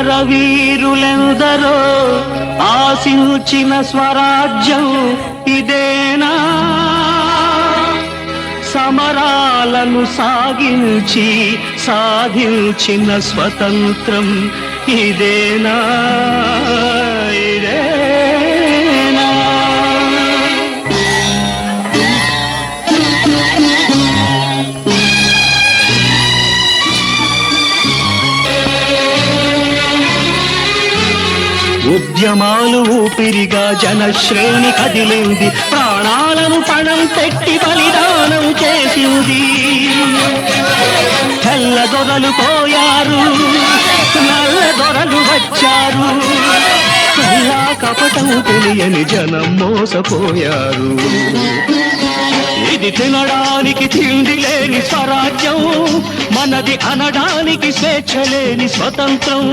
అమరవీరులెందరో ఆశించిన స్వరాజ్యం ఇదేనా? సమరాలను సాగించి సాధించిన స్వతంత్రం ఇదేనా? ఇదేనా ఉద్యమాలు ఊపిరిగా జనశ్రేణి కదిలింది. ప్రాణాలను పణం పెట్టి బలిదానం చేసింది. తెల్ల దొరలు పోయారు నల్ల దొరలు వచ్చారు. కల్లా కపటం తెలియని జనం మోసపోయారు. ఇది తినడానికి తిండి లేని స్వరాజ్యం మనది అనడానికి స్వేచ్ఛ లేని స్వతంత్రం.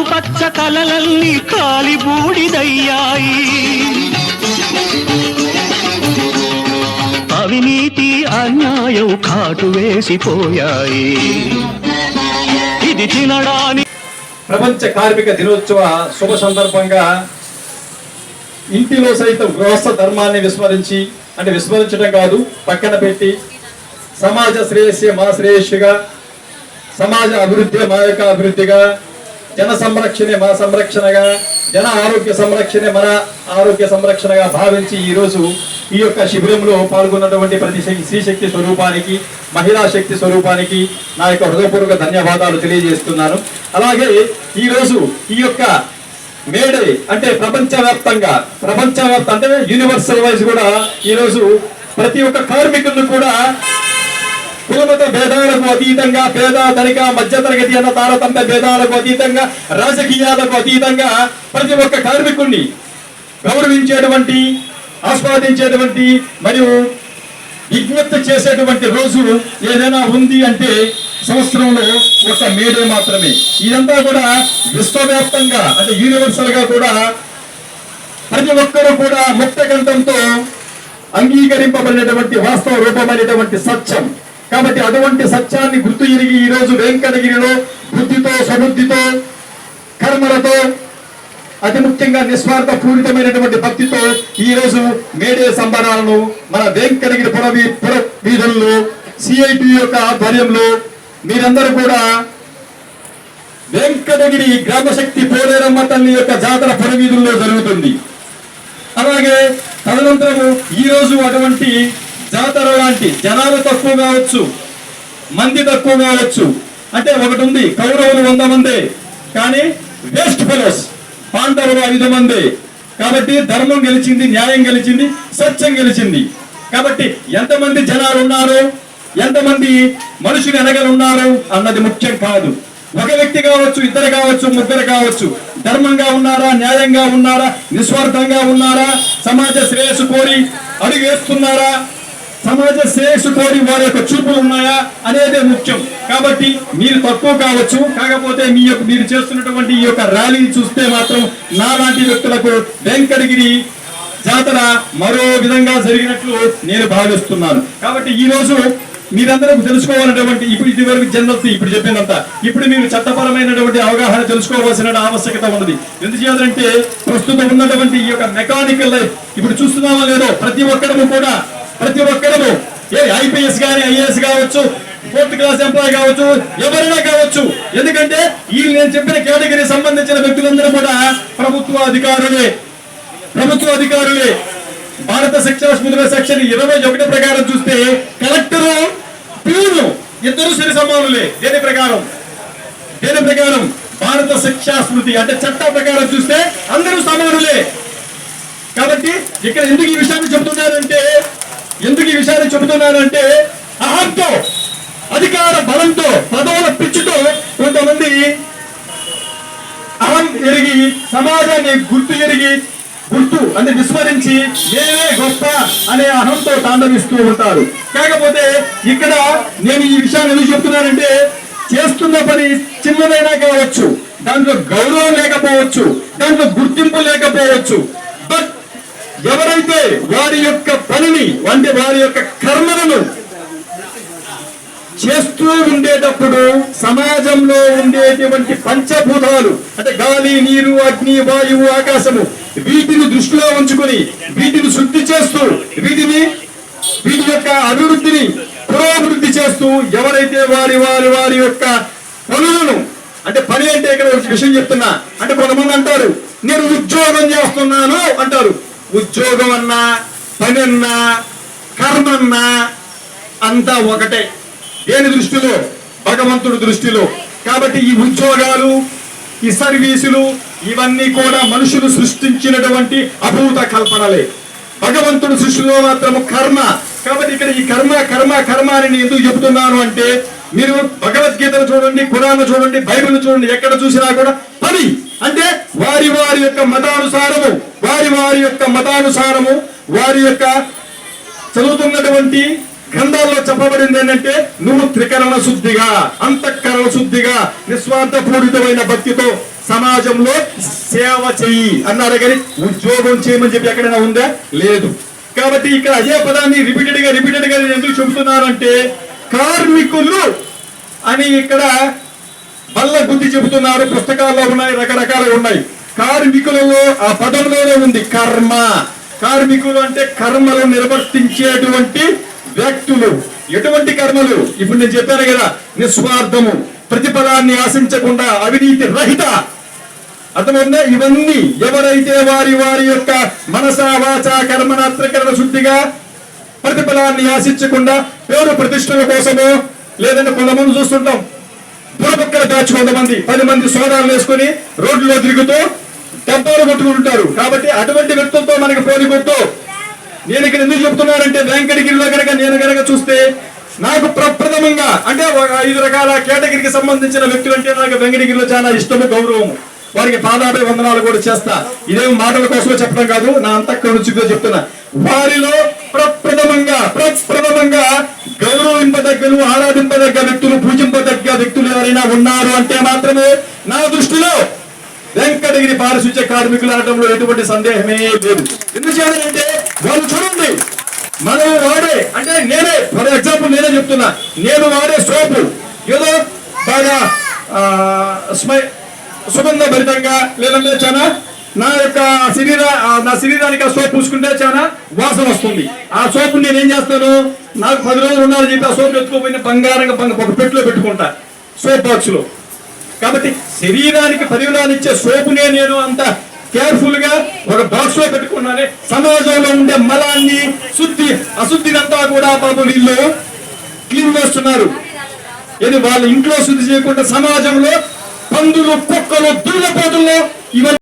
ఆకుపచ్చ కలలన్నీ కాలిబూడిదయ్యాయి అవినీతి అన్యాయం కాటు వేసిపోయాయి. ఇది తినడాని ప్రపంచ కార్మిక దినోత్సవ శుభ సందర్భంగా ఇంటిలో సైతం గృహస్థ ధర్మాన్ని విస్మరించి అంటే విస్మరించడం కాదు పక్కన పెట్టి సమాజ శ్రేయస్సే మా శ్రేయస్సుగా సమాజ అభివృద్ధి మా యొక్క అభివృద్ధిగా జన సంరక్షణే మన సంరక్షణగా జన ఆరోగ్య సంరక్షణే మన ఆరోగ్య సంరక్షణగా భావించి ఈరోజు ఈ యొక్క శిబిరంలో పాల్గొన్నటువంటి ప్రతి శక్తి- స్త్రీ శక్తి స్వరూపానికి మహిళా శక్తి స్వరూపానికి నా యొక్క హృదయపూర్వక ధన్యవాదాలు తెలియజేస్తున్నాను. అలాగే ఈరోజు ఈ యొక్క మేడే అంటే ప్రపంచవ్యాప్తంగా ప్రపంచవ్యాప్త అంటే యూనివర్సల్ వైజ్ కూడా ఈరోజు ప్రతి ఒక్క కార్మికులను కూడా కులమత భేదాలకు అతీతంగా పేద ధనిక మధ్యతరగతి అన్న తారతమ్య భేదాలకు అతీతంగా రాజకీయాలకు అతీతంగా ప్రతి ఒక్క కార్మికుణ్ణి గౌరవించేటువంటి ఆస్వాదించేటువంటి మరియు విజ్ఞప్తి చేసేటువంటి రోజు ఏదైనా ఉంది అంటే సంవత్సరంలో ఒక మేడే మాత్రమే. ఇదంతా కూడా విశ్వవ్యాప్తంగా అంటే యూనివర్సల్గా కూడా ప్రతి ఒక్కరూ కూడా ముక్త గ్రంథంతో అంగీకరింపబడినటువంటి వాస్తవ రూపమైనటువంటి సత్యం. కాబట్టి అటువంటి సత్యాన్ని గుర్తు ఎరిగి ఈ రోజు వెంకటగిరిలో బుద్ధితో సబుద్ధితో కర్మలతో అతి ముఖ్యంగా నిస్వార్థ పూరితమైనటువంటి భక్తితో ఈ రోజు మేడే సంబరాలను మన వెంకటగిరి పురవీ పుర వీధుల్లో సిఐటి యొక్క ఆధ్వర్యంలో మీరందరూ కూడా వెంకటగిరి గ్రామశక్తి పోలేరమ్మ తల్లి యొక్క జాతర పురవీధుల్లో జరుగుతుంది. అలాగే తదనంతరం ఈ రోజు అటువంటి జాతర లాంటి జనాలు తక్కువ కావచ్చు మంది తక్కువ కావచ్చు. అంటే ఒకటి ఉంది కౌరవులు వంద మంది కానీ వేస్ట్ ఫెలోస్ పాండవులు ఐదు మంది. కాబట్టి ధర్మం గెలిచింది న్యాయం గెలిచింది సత్యం గెలిచింది. కాబట్టి ఎంతమంది జనాలు ఉన్నారు ఎంతమంది మనుషులు ఎనగలు ఉన్నారు అన్నది ముఖ్యం కాదు. ఒక వ్యక్తి కావచ్చు ఇద్దరు కావచ్చు ముగ్గురు కావచ్చు ధర్మంగా ఉన్నారా న్యాయంగా ఉన్నారా నిస్వార్థంగా ఉన్నారా సమాజ శ్రేయస్సు కోరి అడుగు వేస్తున్నారా సమాజ శ్రేయస్సు కోరి వారి యొక్క చూపులు ఉన్నాయా అనేదే ముఖ్యం. కాబట్టి మీరు తక్కువ కావచ్చు కాకపోతే మీ యొక్క మీరు చేస్తున్నటువంటి ఈ యొక్క ర్యాలీ చూస్తే మాత్రం నాలాంటి వ్యక్తులకు వెంకటగిరి జాతర మరో విధంగా జరిగినట్లు నేను భావిస్తున్నాను. కాబట్టి ఈ రోజు మీరందరూ తెలుసుకోవాలన్నటువంటి ఇప్పుడు ఇది వరకు జనరల్ ఇప్పుడు చెప్పినంత. ఇప్పుడు మీరు చట్టపరమైనటువంటి అవగాహన తెలుసుకోవాల్సిన ఆవశ్యకత ఉన్నది. ఎందుచేతంటే ప్రస్తుతం ఉన్నటువంటి ఈ యొక్క మెకానికల్ లైఫ్ ఇప్పుడు చూస్తున్నామో లేదో? ప్రతి ఒక్కరము కూడా ప్రతి ఒక్కరూ ఏ ఐపీఎస్ గాని ఐఏఎస్ కావచ్చు ఫోర్త్ క్లాస్ ఎంప్లాయ్ కావచ్చు ఎవరైనా కావచ్చు. ఎందుకంటే ఈ నేను చెప్పిన కేటగిరీ సంబంధించిన వ్యక్తులందరూ కూడా ప్రభుత్వ అధికారులే ప్రభుత్వ అధికారులే భారత శిక్షా స్మృతిలో సెక్షన్ ఇరవై ఒకటి ప్రకారం చూస్తే కలెక్టరు పిల్లలు ఇద్దరు సరి సమానులే. దేని ప్రకారం? దేని ప్రకారం? భారత శిక్షా స్మృతి అంటే చట్ట ప్రకారం చూస్తే అందరూ సమానులే. కాబట్టి ఇక్కడ ఎందుకు ఈ విషయాన్ని చెబుతున్నారంటే ఎందుకు ఈ విషయాన్ని చెబుతున్నానంటే అహంతో అధికార బలంతో పదవుల పిచ్చితో కొంతమంది అహం ఎరిగి సమాజాన్ని గుర్తు ఎరిగి గుర్తు అని విస్మరించి నేనే గొప్ప అనే అహంతో తాండవిస్తూ ఉంటారు. కాకపోతే ఇక్కడ నేను ఈ విషయాన్ని ఎందుకు చెప్తున్నానంటే చేస్తున్న పని చిన్నదైనా కావచ్చు దాంట్లో గౌరవం లేకపోవచ్చు దాంట్లో గుర్తింపు లేకపోవచ్చు ఎవరైతే వారి యొక్క పనిని అంటే వారి యొక్క కర్మలను చేస్తూ ఉండేటప్పుడు సమాజంలో ఉండేటువంటి పంచభూతాలు అంటే గాలి నీరు అగ్ని వాయువు ఆకాశము వీటిని దృష్టిలో ఉంచుకొని వీటిని శుద్ధి చేస్తూ వీటిని వీటి యొక్క అభివృద్ధిని పురోభివృద్ధి చేస్తూ ఎవరైతే వారి వారి వారి యొక్క పనులను అంటే పని అంటే ఇక్కడ విషయం చెప్తున్నా అంటే కొంతమంది అంటారు నేను ఉద్యోగం చేస్తున్నాను అంటారు. ఉద్యోగం అన్నా పని అన్నా కర్మ అన్నా అంతా ఒకటే. దేని దృష్టిలో? భగవంతుడి దృష్టిలో. కాబట్టి ఈ ఉద్యోగాలు ఈ సర్వీసులు ఇవన్నీ కూడా మనుషులు సృష్టించినటువంటి అభూత కల్పనలే. భగవంతుడి సృష్టిలో మాత్రము కర్మ. కాబట్టి ఇక్కడ ఈ కర్మ కర్మ కర్మ అని నేను ఎందుకు చెబుతున్నాను అంటే మీరు భగవద్గీతను చూడండి కురాను చూడండి బైబిల్ చూడండి ఎక్కడ చూసినా కూడా పని. అంటే వారి వారి యొక్క మతానుసారము వారి వారి యొక్క మతానుసారము వారి యొక్క చదువుతున్నటువంటి గ్రంథాల్లో చెప్పబడింది ఏంటంటే నువ్వు త్రికరణ శుద్ధిగా అంతఃకరణ శుద్ధిగా నిస్వార్థపూరితమైన భక్తితో సమాజంలో సేవ చెయ్యి అన్నారు కానీ ఉద్యోగం చేయమని చెప్పి ఎక్కడైనా ఉందా? లేదు. కాబట్టి ఇక్కడ అదే పదాన్ని రిపీటెడ్గా రిపీటెడ్గా నేను ఎందుకు చెబుతున్నానంటే కార్మికులు అని ఇక్కడ బల్ల బుద్ధి చెబుతున్నారు పుస్తకాల్లో ఉన్నాయి రకరకాలు ఉన్నాయి. కార్మికులలో ఆ పదంలోనే ఉంది కర్మ. కార్మికులు అంటే కర్మలు నిర్వర్తించేటువంటి వ్యక్తులు. ఎటువంటి కర్మలు? ఇప్పుడు నేను చెప్పాను కదా నిస్వార్థము ప్రతిఫలాన్ని ఆశించకుండా అవినీతి రహిత. అర్థమైందా? ఇవన్నీ ఎవరైతే వారి వారి యొక్క మనస వాచ కర్మన త్రికరణ శుద్ధిగా ప్రతిఫలాన్ని ఆశించకుండా పేరు ప్రతిష్టల కోసమో లేదంటే కొంతమంది చూస్తుంటాం బుడబుక్కల బ్యాచ్ కొంతమంది పది మంది సోదాలు వేసుకొని రోడ్లో తిరుగుతూ డబ్బాలు కొట్టుకుంటుంటారు కాబట్టి అటువంటి వ్యక్తులతో మనకి పోలికొద్దు నేను ఇక్కడ ఎందుకు చెప్తున్నానంటే వెంకటగిరిలో కనుక నేను కనుక చూస్తే నాకు ప్రప్రథమంగా అంటే ఐదు రకాల కేటగిరీకి సంబంధించిన వ్యక్తులు అంటే నాకు వెంకటగిరిలో చాలా ఇష్టము గౌరవము. వారికి పాదాభి వందనాలు కూడా చేస్తా. ఇదేం మాటల కోసమే చెప్పడం కాదు నా అంతఃకరణ రుచిగా చెప్తున్నా. వారిలో ప్రప్రథమంగా ప్రప్రథమంగా గౌరవింపదగ్గలు ఆరాధింపదగ్గ వ్యక్తులు పూజింపదగ్గ వ్యక్తులు ఎవరైనా ఉన్నారు అంటే మాత్రమే నా దృష్టిలో వెంకటగిరి పారిశుద్ధ్య కార్మికులు అనడంలో ఎటువంటి సందేహమే లేదు. ఎందుచేతంటే వాళ్ళు చూడండి మనం వాడే అంటే నేనే ఫర్ ఎగ్జాంపుల్ నేనే చెప్తున్నా నేను వాడే సోపు ఏదో బాగా స్మై సుగంధ భరితంగా లేదంటే చాలా నా యొక్క శరీర నా శరీరానికి ఆ సోప్ పూసుకుంటే చాలా వాసన వస్తుంది. ఆ సోపు నేను ఏం చేస్తాను? నాకు పది రోజులు ఉండాలని చెప్పి ఆ సోప్ ఎత్తుకోపోయిన బంగారంగా బంగ- ఒక పెట్టిలో పెట్టుకుంటా సోప్ బాక్స్లో. కాబట్టి శరీరానికి పరిమళాన్ని ఇచ్చే సోపునే నేను అంత కేర్ఫుల్గా ఒక బాక్స్లో పెట్టుకున్నానే సమాజంలో ఉండే మలాన్ని శుద్ధి అశుద్ధినంతా కూడా పాపం వీళ్ళు క్లీన్ చేస్తున్నారు. ఇది వాళ్ళ ఇంట్లో శుద్ధి చేయకుండా సమాజంలో పందులు కుక్కలు దుర్లపోతుల్లో ఇవన్నీ